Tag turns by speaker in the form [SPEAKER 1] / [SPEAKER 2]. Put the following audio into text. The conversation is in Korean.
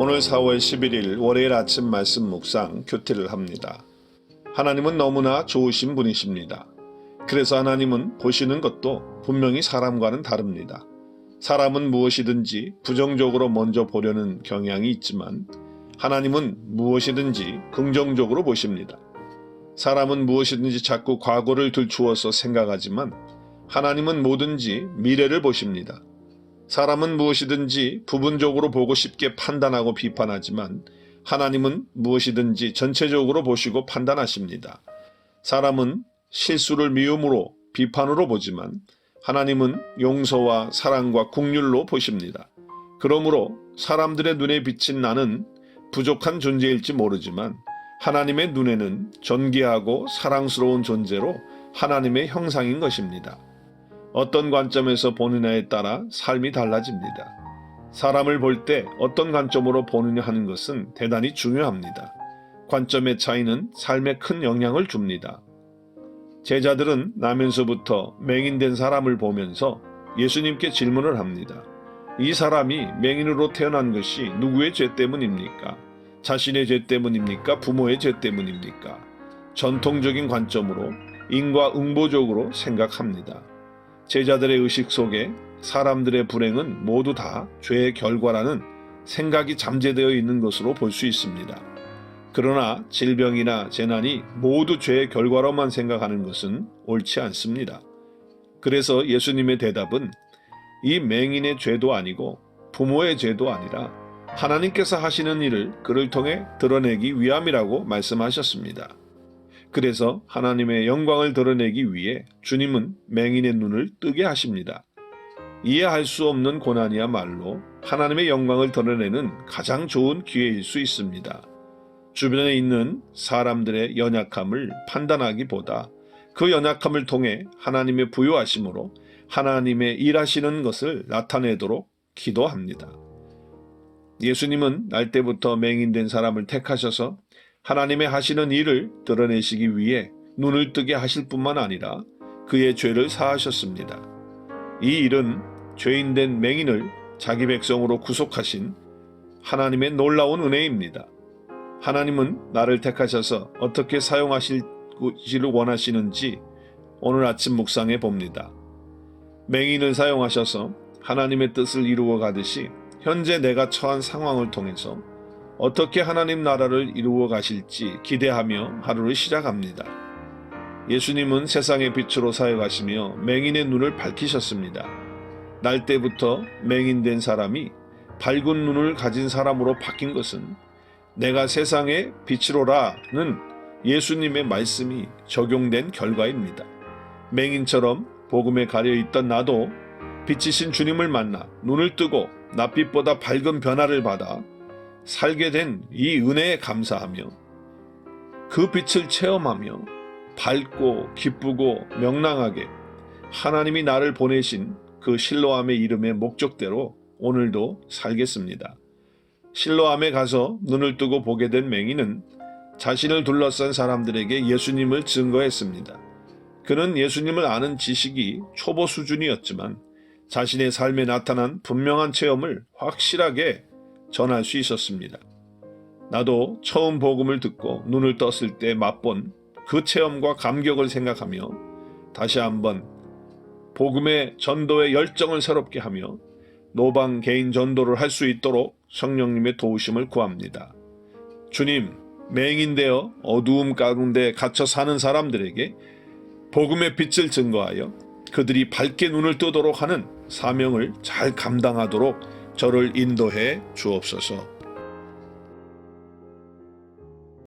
[SPEAKER 1] 4월 11일 월요일 아침 말씀 묵상 교태를 합니다. 하나님은 너무나 좋으신 분이십니다. 그래서 하나님은 보시는 것도 분명히 사람과는 다릅니다. 사람은 무엇이든지 부정적으로 먼저 보려는 경향이 있지만 하나님은 무엇이든지 긍정적으로 보십니다. 사람은 무엇이든지 자꾸 과거를 들추어서 생각하지만 하나님은 뭐든지 미래를 보십니다. 사람은 무엇이든지 부분적으로 보고 쉽게 판단하고 비판하지만 하나님은 무엇이든지 전체적으로 보시고 판단하십니다. 사람은 실수를 미움으로 비판으로 보지만 하나님은 용서와 사랑과 국률로 보십니다. 그러므로 사람들의 눈에 비친 나는 부족한 존재일지 모르지만 하나님의 눈에는 존귀하고 사랑스러운 존재로 하나님의 형상인 것입니다. 어떤 관점에서 보느냐에 따라 삶이 달라집니다. 사람을 볼 때 어떤 관점으로 보느냐 하는 것은 대단히 중요합니다. 관점의 차이는 삶에 큰 영향을 줍니다. 제자들은 나면서부터 맹인된 사람을 보면서 예수님께 질문을 합니다. 이 사람이 맹인으로 태어난 것이 누구의 죄 때문입니까? 자신의 죄 때문입니까? 부모의 죄 때문입니까? 전통적인 관점으로 인과응보적으로 생각합니다. 제자들의 의식 속에 사람들의 불행은 모두 다 죄의 결과라는 생각이 잠재되어 있는 것으로 볼 수 있습니다. 그러나 질병이나 재난이 모두 죄의 결과로만 생각하는 것은 옳지 않습니다. 그래서 예수님의 대답은 이 맹인의 죄도 아니고 부모의 죄도 아니라 하나님께서 하시는 일을 그를 통해 드러내기 위함이라고 말씀하셨습니다. 그래서 하나님의 영광을 드러내기 위해 주님은 맹인의 눈을 뜨게 하십니다. 이해할 수 없는 고난이야말로 하나님의 영광을 드러내는 가장 좋은 기회일 수 있습니다. 주변에 있는 사람들의 연약함을 판단하기보다 그 연약함을 통해 하나님의 부요하심으로 하나님의 일하시는 것을 나타내도록 기도합니다. 예수님은 날 때부터 맹인된 사람을 택하셔서 하나님의 하시는 일을 드러내시기 위해 눈을 뜨게 하실 뿐만 아니라 그의 죄를 사하셨습니다. 이 일은 죄인된 맹인을 자기 백성으로 구속하신 하나님의 놀라운 은혜입니다. 하나님은 나를 택하셔서 어떻게 사용하실지를 원하시는지 오늘 아침 묵상해 봅니다. 맹인을 사용하셔서 하나님의 뜻을 이루어 가듯이 현재 내가 처한 상황을 통해서 어떻게 하나님 나라를 이루어 가실지 기대하며 하루를 시작합니다. 예수님은 세상의 빛으로 사역하시며 맹인의 눈을 밝히셨습니다. 날 때부터 맹인된 사람이 밝은 눈을 가진 사람으로 바뀐 것은 내가 세상의 빛이로라는 예수님의 말씀이 적용된 결과입니다. 맹인처럼 복음에 가려 있던 나도 빛이신 주님을 만나 눈을 뜨고 낯빛보다 밝은 변화를 받아 살게 된 이 은혜에 감사하며 그 빛을 체험하며 밝고 기쁘고 명랑하게 하나님이 나를 보내신 그 실로암의 이름의 목적대로 오늘도 살겠습니다. 실로암에 가서 눈을 뜨고 보게 된 맹인은 자신을 둘러싼 사람들에게 예수님을 증거했습니다. 그는 예수님을 아는 지식이 초보 수준이었지만 자신의 삶에 나타난 분명한 체험을 확실하게 전할 수 있었습니다. 나도 처음 복음을 듣고 눈을 떴을 때 맛본 그 체험과 감격을 생각하며 다시 한번 복음의 전도의 열정을 새롭게 하며 노방 개인 전도를 할 수 있도록 성령님의 도우심을 구합니다. 주님, 맹인되어 어두움 가운데 갇혀 사는 사람들에게 복음의 빛을 증거하여 그들이 밝게 눈을 뜨도록 하는 사명을 잘 감당하도록 저를 인도해 주옵소서.